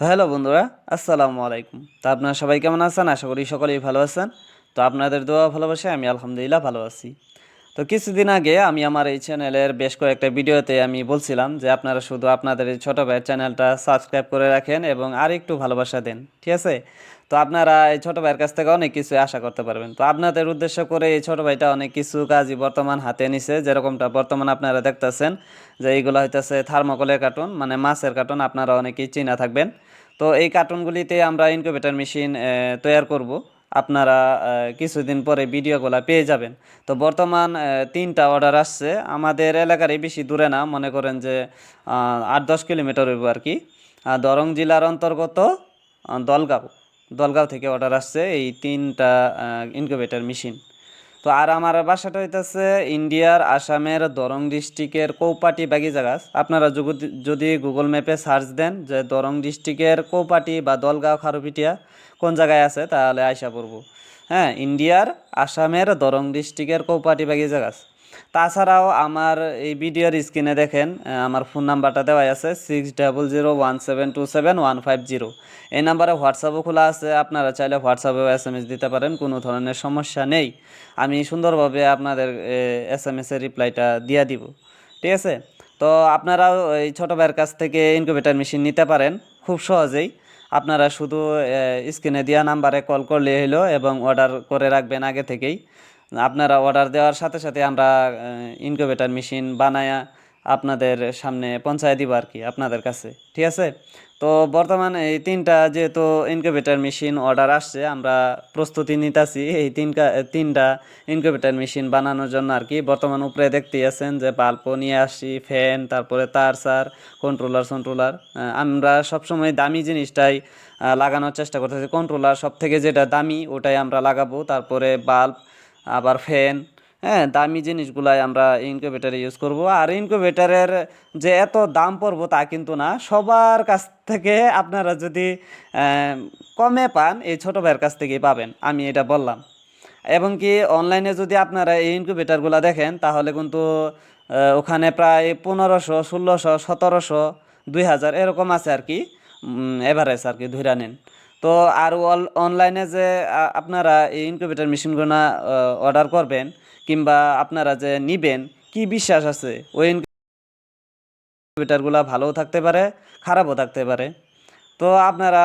Hello বন্ধুরা, আসসালামু আলাইকুম। তো আপনারা সবাই কেমন আছেন? আশা করি সকলেই ভালো আছেন। তো আপনাদের দোয়া ভালোবাসে আমি আলহামদুলিল্লাহ ভালো আছি। তো কিছুদিন আগে আমি আমার এই চ্যানেলের বেশ কয়েকটা ভিডিওতে আমি বলছিলাম যে আপনারা শুধু আপনাদের এই ছোটো ভাইয়ের চ্যানেলটা সাবস্ক্রাইব করে রাখেন এবং আর একটু ভালোবাসা দেন, ঠিক আছে? তো আপনারা এই ছোটো ভাইয়ের কাছ থেকে অনেক কিছু আশা করতে পারবেন। তো আপনাদের উদ্দেশ্য করে এই ছোটো ভাইটা অনেক কিছু কাজই বর্তমান হাতে নিছে। যেরকমটা বর্তমান আপনারা দেখতেছেন যে এইগুলো হইতেছে থার্মোকলের কার্টুন মানে মাছের কার্টুন আপনারা অনেকেই চিনা থাকবেন। তো এই কার্টুনগুলিতে আমরা ইনকিউবেটর মেশিন তৈরি করব। আপনারা কিছুদিন পরে ভিডিওগুলো পেয়ে যাবেন। তো বর্তমান তিনটা অর্ডার আসছে। আমাদের এলাকারই বেশি দূরে না, মনে করেন যে আট দশ কিলোমিটার হইব আর কি। দরং জেলার অন্তর্গত দলগাঁও দলগাঁও থেকে অর্ডার আসছে এই তিনটা ইনকিউবেটর মেশিন তো আর আমার বাসাটা হইতেছে ইন্ডিয়ার, আসামের, দরং ডিস্ট্রিক্টের কৌপাটি বাগি গাছ আপনারা যদি- গুগল ম্যাপে সার্চ দেন যে দরং ডিস্ট্রিক্টের কৌপাটি বা দলগাঁও খারুপিটিয়া কোন জায়গায় আছে, তাহলে আইসা পড়ব। হ্যাঁ ইন্ডিয়ার, আসামের, দরং ডিস্ট্রিক্টের কৌপাটি বাগিচা জাগাস তাছাড়াও আমার এই ভিডিওর স্ক্রিনে দেখেন আমার ফোন নাম্বারটা দেওয়া আছে six double zero one seven two seven one five zero এই নাম্বারে হোয়াটসঅ্যাপও খোলা আছে, আপনারা চাইলে হোয়াটসঅ্যাপেও এস এম এস দিতে পারেন, কোনো ধরনের সমস্যা নেই। আমি সুন্দরভাবে আপনাদের এস এম এসের রিপ্লাইটা দিয়ে দিব, ঠিক আছে? তো আপনারাও এই ছোটো ভাইয়ের কাছ থেকে ইনকিউবেটার মেশিন নিতে পারেন, খুব সহজেই। আপনারা শুধু স্ক্রিনে দেওয়া নাম্বারে কল করলে হলো এবং অর্ডার করে রাখবেন আগে থেকেই। আপনারা অর্ডার দেওয়ার সাথে সাথে আমরা ইনকিউবেটার মেশিন বানায়া আপনাদের সামনে পৌঁছায় দিব আর কি আপনাদের কাছে, ঠিক আছে? তো বর্তমানে এই তিনটা যেহেতু ইনকিউবেটার মেশিন অর্ডার আসছে, আমরা প্রস্তুতি নিতেছি এই তিনটা তিনটা ইনকিউবেটার মেশিন বানানোর জন্য আর কি। বর্তমান উপরে দেখতে আছেন যে বাল্বও নিয়ে আসছি ফ্যান তারপরে তার, সার কন্ট্রোলার কন্ট্রোলার আমরা সবসময় দামি জিনিসটাই লাগানোর চেষ্টা করতেছি। কন্ট্রোলার সব থেকে যেটা দামি ওটাই আমরা লাগাবো, তারপরে বাল্ব আবার ফ্যান হ্যাঁ দামি জিনিসগুলাই আমরা ইনকিউবেটারে ইউজ করব। আর ইনকিউবেটারের যে এত দাম পড়ব তা কিন্তু না, সবার কাছ থেকে আপনারা যদি কমে পান, এই ছোটো ভাইয়ের কাছ থেকেই পাবেন, আমি এটা বললাম। এবং কি অনলাইনে যদি আপনারা এই ইনকিউবেটারগুলো দেখেন, তাহলে কিন্তু ওখানে প্রায় পনেরোশো, ষোলোশো, সতেরোশো, দুই হাজার, এরকম আছে আর কি এভারেজ আর কি ধরে নেন। তো আর অনলাইনে যে আপনারা এই ইনকিউবেটার মেশিনগুলো অর্ডার করবেন, কিংবা আপনারা যে নিবেন, কি বিশ্বাস আছে? ওই ইনকিউবেটারগুলো ভালোও থাকতে পারে, খারাপও থাকতে পারে। তো আপনারা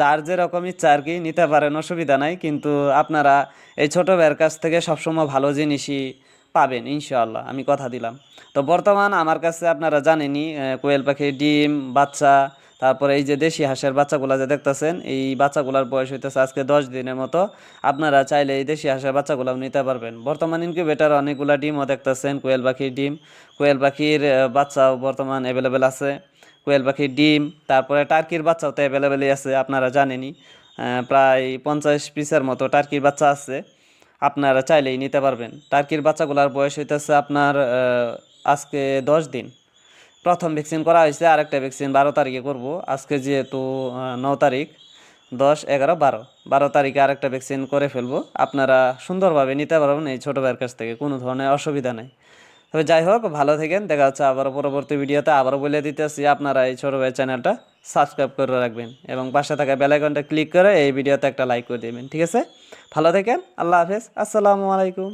যার যেরকম ইচ্ছা আর কি নিতে পারেন, অসুবিধা নাই, কিন্তু আপনারা এই ছোটো ভাইয়ের কাছ থেকে সবসময় ভালো জিনিসই পাবেন, ইনশাআল্লাহ, আমি কথা দিলাম। তো বর্তমান আমার কাছে আপনারা জানেনই কোয়েল পাখির ডিম, বাচ্চা তারপরে এই যে দেশি হাঁসের বাচ্চাগুলো যে দেখতেছেন, এই বাচ্চাগুলোর বয়স হইতেছে আজকে দশ দিনের মতো। আপনারা চাইলে এই দেশি হাঁসের বাচ্চাগুলো নিতে পারবেন। বর্তমান ইনকিউবেটার অনেকগুলা ডিমও দেখতেছেন, কোয়েল পাখির ডিম, কোয়েল পাখির বাচ্চাও বর্তমান অ্যাভেলেবেল আছে। কোয়েল পাখির ডিম, তারপরে টার্কির বাচ্চাও তো অ্যাভেলেবেলই আছে, আপনারা জানেনই। প্রায় পঞ্চাশ পিসের মতো টার্কির বাচ্চা আছে। আপনারা চাইলেই নিতে পারবেন। টার্কির বাচ্চাগুলোর বয়স হইতেছে আপনার আজকে দশ দিন। প্রথম ভ্যাকসিন করা হয়েছে, আরেকটা ভ্যাকসিন বারো তারিখে করব। আজকে যেহেতু ন তারিখ, দশ, এগারো, বারো। বারো তারিখে আরেকটা ভ্যাকসিন করে ফেলব। আপনারা সুন্দরভাবে নিতে পারবেন, এই ছোটো ভাইয়ের কাছ থেকে কোনো ধরনের অসুবিধা নেই। তবে যাই হোক, ভালো থাকেন, দেখা হচ্ছে আবার পরবর্তী ভিডিওতে। আবারও বলে দিতেছি, আপনারা এই ছোটো ভাই চ্যানেলটা সাবস্ক্রাইব করে রাখবেন এবং পাশে থাকা বেলাইকনটা ক্লিক করে এই ভিডিওতে একটা লাইক করে দেবেন, ঠিক আছে? ভালো থাকেন, আল্লাহ হাফেজ, আসসালামু আলাইকুম।